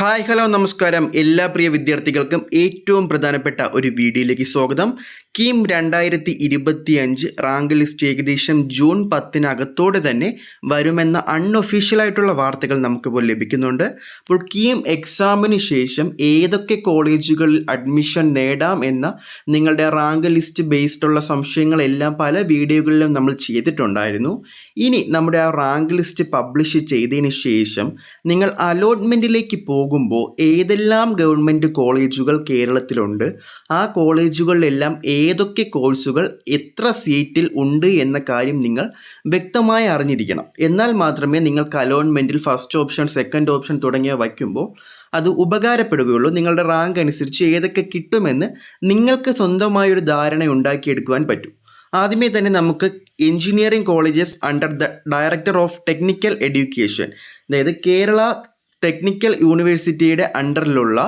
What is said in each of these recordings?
Hi hello നമസ്കാരം. എല്ലാ പ്രിയ വിദ്യാർത്ഥികൾക്കും ഏറ്റവും പ്രധാനപ്പെട്ട ഒരു വീഡിയോയിലേക്ക് സ്വാഗതം. കീം രണ്ടായിരത്തി ഇരുപത്തി അഞ്ച് റാങ്ക് ലിസ്റ്റ് ഏകദേശം ജൂൺ പത്തിനകത്തോടെ തന്നെ വരുമെന്ന അൺഒഫീഷ്യലായിട്ടുള്ള വാർത്തകൾ നമുക്കിപ്പോൾ ലഭിക്കുന്നുണ്ട്. അപ്പോൾ കീം എക്സാമിന് ശേഷം ഏതൊക്കെ കോളേജുകളിൽ അഡ്മിഷൻ നേടാം എന്ന നിങ്ങളുടെ റാങ്ക് ലിസ്റ്റ് ബേസ്ഡ് ഉള്ള സംശയങ്ങളെല്ലാം പല വീഡിയോകളിലും നമ്മൾ ചെയ്തിട്ടുണ്ടായിരുന്നു. ഇനി നമ്മുടെ ആ റാങ്ക് ലിസ്റ്റ് പബ്ലിഷ് ചെയ്തതിന് ശേഷം നിങ്ങൾ അലോട്ട്മെന്റിലേക്ക് പോകുമ്പോൾ ഏതെല്ലാം ഗവൺമെന്റ് കോളേജുകൾ കേരളത്തിലുണ്ട് ആ കോളേജുകളിലെല്ലാം ഏതൊക്കെ കോഴ്സുകൾ എത്ര സീറ്റിൽ ഉണ്ട് എന്ന കാര്യം നിങ്ങൾ വ്യക്തമായി അറിഞ്ഞിരിക്കണം. എന്നാൽ മാത്രമേ നിങ്ങൾക്ക് അലോൺമെന്റിൽ ഫസ്റ്റ് ഓപ്ഷൻ സെക്കൻഡ് ഓപ്ഷൻ തുടങ്ങിയ വയ്ക്കുമ്പോൾ അത് ഉപകാരപ്പെടുകയുള്ളൂ. നിങ്ങളുടെ റാങ്ക് അനുസരിച്ച് ഏതൊക്കെ കിട്ടുമെന്ന് നിങ്ങൾക്ക് സ്വന്തമായൊരു ധാരണ ഉണ്ടാക്കിയെടുക്കുവാൻ പറ്റും. ആദ്യമേ തന്നെ നമുക്ക് engineering colleges under the director of technical education അതായത് കേരള ടെക്നിക്കൽ യൂണിവേഴ്സിറ്റിയുടെ അണ്ടറിലുള്ള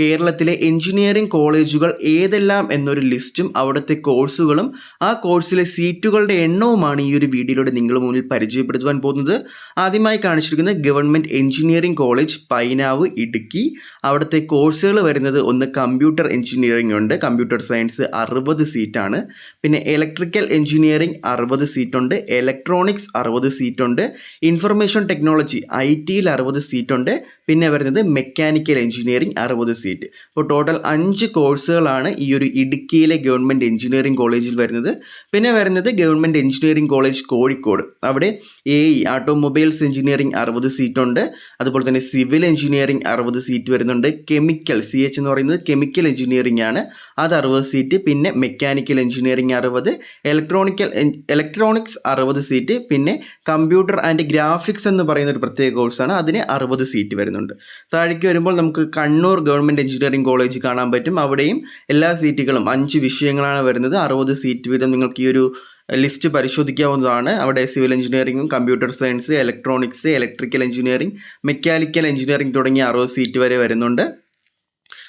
കേരളത്തിലെ എഞ്ചിനീയറിംഗ് കോളേജുകൾ ഏതെല്ലാം എന്നൊരു ലിസ്റ്റും അവിടുത്തെ കോഴ്സുകളും ആ കോഴ്സിലെ സീറ്റുകളുടെ എണ്ണവുമാണ് ഈ ഒരു വീഡിയോയിലൂടെ നിങ്ങൾ മുന്നിൽ പരിചയപ്പെടുത്തുവാൻ പോകുന്നത്. ആദ്യമായി കാണിച്ചിരിക്കുന്ന government engineering college Painavu Idukki. അവിടുത്തെ കോഴ്സുകൾ വരുന്നത് ഒന്ന് കമ്പ്യൂട്ടർ എഞ്ചിനീയറിംഗ് ഉണ്ട്. കമ്പ്യൂട്ടർ സയൻസ് അറുപത് സീറ്റാണ്. പിന്നെ ഇലക്ട്രിക്കൽ എഞ്ചിനീയറിംഗ് അറുപത് സീറ്റുണ്ട്. ഇലക്ട്രോണിക്സ് അറുപത് സീറ്റുണ്ട്. ഇൻഫർമേഷൻ ടെക്നോളജി ഐ ടിയിൽ അറുപത് സീറ്റുണ്ട്. പിന്നെ വരുന്നത് മെക്കാനിക്കൽ എഞ്ചിനീയറിംഗ് അറുപത് സീറ്റ് അപ്പോൾ ടോട്ടൽ അഞ്ച് കോഴ്സുകളാണ് ഈ ഒരു ഇടുക്കിയിലെ ഗവൺമെന്റ് എഞ്ചിനീയറിംഗ് കോളേജിൽ വരുന്നത്. പിന്നെ വരുന്നത് ഗവൺമെന്റ് എഞ്ചിനീയറിംഗ് കോളേജ് കോഴിക്കോട്. അവിടെ എ ഇ ഓട്ടോമൊബൈൽസ് എഞ്ചിനീയറിംഗ് അറുപത് സീറ്റുണ്ട് അതുപോലെ തന്നെ സിവിൽ എഞ്ചിനീയറിംഗ് അറുപത് സീറ്റ് വരുന്നുണ്ട്. കെമിക്കൽ സി എച്ച് എന്ന് പറയുന്നത് കെമിക്കൽ എഞ്ചിനീയറിംഗ് ആണ്. അത് അറുപത് സീറ്റ് പിന്നെ മെക്കാനിക്കൽ എഞ്ചിനീയറിംഗ് അറുപത് ഇലക്ട്രോണിക്കൽ ഇലക്ട്രോണിക്സ് അറുപത് സീറ്റ് പിന്നെ കമ്പ്യൂട്ടർ ആൻഡ് ഗ്രാഫിക്സ് എന്ന് പറയുന്ന ഒരു പ്രത്യേക കോഴ്സാണ് അതിന് അറുപത് സീറ്റ് വരുന്നുണ്ട്. താഴേക്ക് വരുമ്പോൾ നമുക്ക് കണ്ണൂർ ഗവൺമെന്റ് എഞ്ചിനീയറിംഗ് കോളേജ് കാണാൻ പറ്റും. അവിടെയും എല്ലാ സീറ്റുകളും അഞ്ച് വിഷയങ്ങളാണ് വരുന്നത്. അറുപത് സീറ്റ് വീതം നിങ്ങൾക്ക് ഈ ഒരു ലിസ്റ്റ് പരിശോധിക്കാവുന്നതാണ്. അവിടെ civil എഞ്ചിനീയറിംഗും computer science electronics electrical engineering mechanical engineering തുടങ്ങിയ അറുപത് സീറ്റ് വരെ വരുന്നുണ്ട്.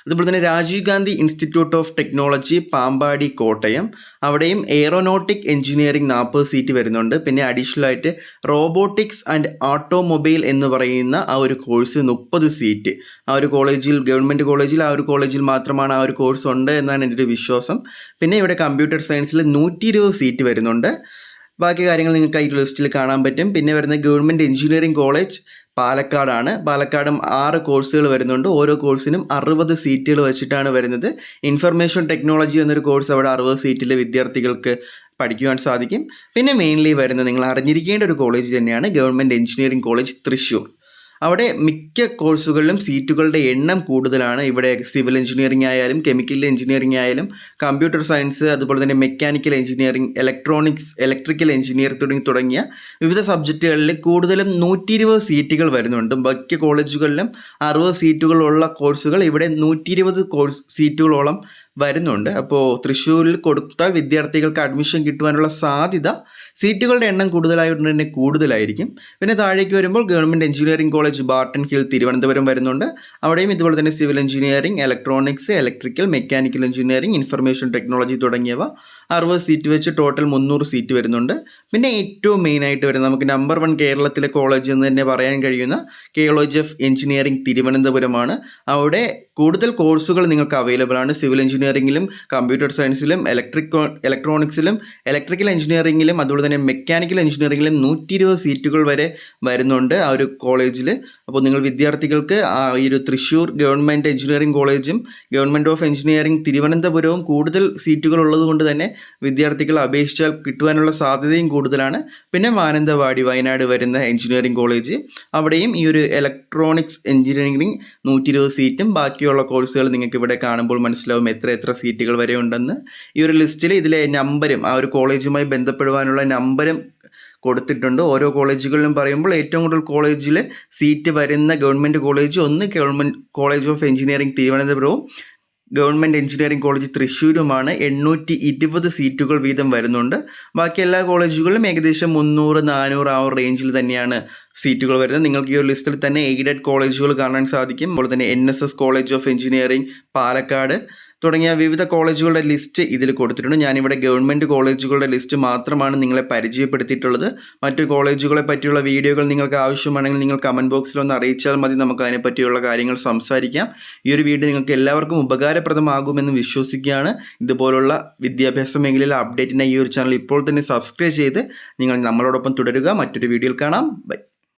അതുപോലെ തന്നെ Rajiv Gandhi institute of technology Pampady Kottayam. അവിടെയും എയറോനോട്ടിക് എഞ്ചിനീയറിംഗ് നാൽപ്പത് സീറ്റ് വരുന്നുണ്ട്. പിന്നെ അഡീഷണൽ ആയിട്ട് റോബോട്ടിക്സ് ആൻഡ് ഓട്ടോമൊബൈൽ എന്ന് പറയുന്ന ആ ഒരു കോഴ്സ് മുപ്പത് സീറ്റ് ആ ഒരു കോളേജിൽ ഗവൺമെന്റ് കോളേജിൽ ആ ഒരു കോളേജിൽ മാത്രമാണ് ആ ഒരു കോഴ്സ് ഉണ്ട് എന്നാണ് എന്റെ ഒരു വിശ്വാസം. പിന്നെ ഇവിടെ കമ്പ്യൂട്ടർ സയൻസിൽ നൂറ്റി ഇരുപത് സീറ്റ് വരുന്നുണ്ട്. ബാക്കി കാര്യങ്ങൾ നിങ്ങൾക്ക് ഈ ലിസ്റ്റിൽ കാണാൻ പറ്റും. പിന്നെ വരുന്ന ഗവൺമെന്റ് എഞ്ചിനീയറിംഗ് കോളേജ് പാലക്കാടാണ്. പാലക്കാടും ആറ് കോഴ്സുകൾ വരുന്നുണ്ട്. ഓരോ കോഴ്സിനും അറുപത് സീറ്റുകൾ വെച്ചിട്ടാണ് വരുന്നത്. ഇൻഫർമേഷൻ ടെക്നോളജി എന്നൊരു കോഴ്സ് അവിടെ അറുപത് സീറ്റിലെ വിദ്യാർത്ഥികൾക്ക് പഠിക്കുവാൻ സാധിക്കും. പിന്നെ മെയിൻലി വരുന്നത് നിങ്ങൾ അറിഞ്ഞിരിക്കേണ്ട ഒരു കോളേജ് തന്നെയാണ് ഗവൺമെന്റ് എഞ്ചിനീയറിംഗ് കോളേജ് തൃശ്ശൂർ. അവിടെ മിക്ക കോഴ്സുകളിലും സീറ്റുകളുടെ എണ്ണം കൂടുതലാണ്. ഇവിടെ സിവിൽ എഞ്ചിനീയറിംഗ് ആയാലും കെമിക്കൽ എഞ്ചിനീയറിംഗ് ആയാലും കമ്പ്യൂട്ടർ സയൻസ് അതുപോലെ തന്നെ mechanical engineering electronics electrical engineer തുടങ്ങി തുടങ്ങിയ വിവിധ സബ്ജക്റ്റുകളിൽ കൂടുതലും നൂറ്റി ഇരുപത് സീറ്റുകൾ വരുന്നുണ്ട്. മിക്ക കോളേജുകളിലും അറുപത് സീറ്റുകളുള്ള കോഴ്സുകൾ ഇവിടെ നൂറ്റി ഇരുപത് കോഴ്സ് സീറ്റുകളോളം വരുന്നുണ്ട്. അപ്പോൾ തൃശ്ശൂരിൽ കൊടുത്താൽ വിദ്യാർത്ഥികൾക്ക് അഡ്മിഷൻ കിട്ടുവാനുള്ള സാധ്യത സീറ്റുകളുടെ എണ്ണം കൂടുതലായതുകൊണ്ട് തന്നെ കൂടുതലായിരിക്കും. പിന്നെ താഴേക്ക് വരുമ്പോൾ government engineering college Barton Hill Thiruvananthapuram വരുന്നുണ്ട്. അവിടെയും ഇതുപോലെ തന്നെ civil engineering electronics electrical mechanical engineering information technology തുടങ്ങിയവ അറുപത് സീറ്റ് വെച്ച് ടോട്ടൽ മുന്നൂറ് സീറ്റ് വരുന്നുണ്ട്. പിന്നെ ഏറ്റവും മെയിനായിട്ട് വരുന്നത് നമുക്ക് നമ്പർ വൺ കേരളത്തിലെ കോളേജ് എന്ന് തന്നെ പറയാൻ കഴിയുന്ന കോളേജ് ഓഫ് എഞ്ചിനീയറിംഗ് തിരുവനന്തപുരമാണ്. അവിടെ കൂടുതൽ കോഴ്സുകൾ നിങ്ങൾക്ക് അവൈലബിൾ ആണ്. സിവിൽ എഞ്ചിനീയറിംഗിലും കമ്പ്യൂട്ടർ സയൻസിലും ഇലക്ട്രിക് ഇലക്ട്രോണിക്സിലും ഇലക്ട്രിക്കൽ എഞ്ചിനീയറിംഗിലും അതുപോലെ തന്നെ മെക്കാനിക്കൽ എഞ്ചിനീയറിംഗിലും നൂറ്റി ഇരുപത് സീറ്റുകൾ വരെ വരുന്നുണ്ട് ആ ഒരു കോളേജിൽ അപ്പോൾ നിങ്ങൾ വിദ്യാർത്ഥികൾക്ക് ഈ ഒരു തൃശ്ശൂർ ഗവൺമെന്റ് എഞ്ചിനീയറിംഗ് കോളേജും ഗവൺമെന്റ് ഓഫ് എഞ്ചിനീയറിംഗ് തിരുവനന്തപുരവും കൂടുതൽ സീറ്റുകൾ ഉള്ളതുകൊണ്ട് തന്നെ വിദ്യാർത്ഥികൾ അപേക്ഷിച്ചാൽ കിട്ടുവാനുള്ള സാധ്യതയും കൂടുതലാണ്. പിന്നെ മാനന്തവാടി വയനാട് വരുന്ന എഞ്ചിനീയറിംഗ് കോളേജ്. അവിടെയും ഈ ഒരു ഇലക്ട്രോണിക്സ് എഞ്ചിനീയറിംഗ് നൂറ്റി ഇരുപത് സീറ്റും ബാക്കിയുള്ള കോഴ്സുകൾ നിങ്ങൾക്ക് ഇവിടെ കാണുമ്പോൾ മനസ്സിലാവും എത്ര എത്ര സീറ്റുകൾ വരെ ഉണ്ടെന്ന്. ഈ ഒരു ലിസ്റ്റിൽ ഇതിലെ നമ്പരും ആ ഒരു കോളേജുമായി ബന്ധപ്പെടുവാനുള്ള നമ്പരും കൊടുത്തിട്ടുണ്ട്. ഓരോ കോളേജുകളിലും പറയുമ്പോൾ ഏറ്റവും കൂടുതൽ കോളേജിൽ സീറ്റ് വരുന്ന ഗവൺമെന്റ് കോളേജ് ഒന്ന് ഗവൺമെന്റ് കോളേജ് ഓഫ് എഞ്ചിനീയറിംഗ് തിരുവനന്തപുരവും ഗവൺമെന്റ് എഞ്ചിനീയറിംഗ് കോളേജ് തൃശ്ശൂരുമാണ്. എണ്ണൂറ്റി ഇരുപത് സീറ്റുകൾ വീതം വരുന്നുണ്ട്. ബാക്കി എല്ലാ കോളേജുകളിലും ഏകദേശം മുന്നൂറ് നാനൂറ് ആ റേഞ്ചിൽ തന്നെയാണ് സീറ്റുകൾ വരുന്നത്. നിങ്ങൾക്ക് ഈ ഒരു ലിസ്റ്റിൽ തന്നെ എയ്ഡഡ് കോളേജുകൾ കാണാൻ സാധിക്കും. അതുപോലെ തന്നെ N college of engineering Palakkad. തുടങ്ങിയ വിവിധ കോളേജുകളുടെ ലിസ്റ്റ് ഇതിൽ കൊടുത്തിട്ടുണ്ട്. ഞാനിവിടെ ഗവൺമെന്റ് കോളേജുകളുടെ ലിസ്റ്റ് മാത്രമാണ് നിങ്ങളെ പരിചയപ്പെടുത്തിയിട്ടുള്ളത്. മറ്റു കോളേജുകളെ പറ്റിയുള്ള വീഡിയോകൾ നിങ്ങൾക്ക് ആവശ്യമാണെങ്കിൽ നിങ്ങൾ കമന്റ് ബോക്സിൽ ഒന്ന് അറിയിച്ചാൽ മതി. നമുക്ക് അതിനെപ്പറ്റിയുള്ള കാര്യങ്ങൾ സംസാരിക്കാം. ഈ ഒരു വീഡിയോ നിങ്ങൾക്ക് എല്ലാവർക്കും ഉപകാരപ്രദമാകുമെന്ന് വിശ്വസിക്കുകയാണ്. ഇതുപോലുള്ള വിദ്യാഭ്യാസ മേഖലയിലെ അപ്ഡേറ്റിനായി ഈ ഒരു ചാനൽ ഇപ്പോൾ തന്നെ സബ്സ്ക്രൈബ് ചെയ്ത് നിങ്ങൾ നമ്മളോടൊപ്പം തുടരുക. മറ്റൊരു വീഡിയോയിൽ കാണാം. ബൈ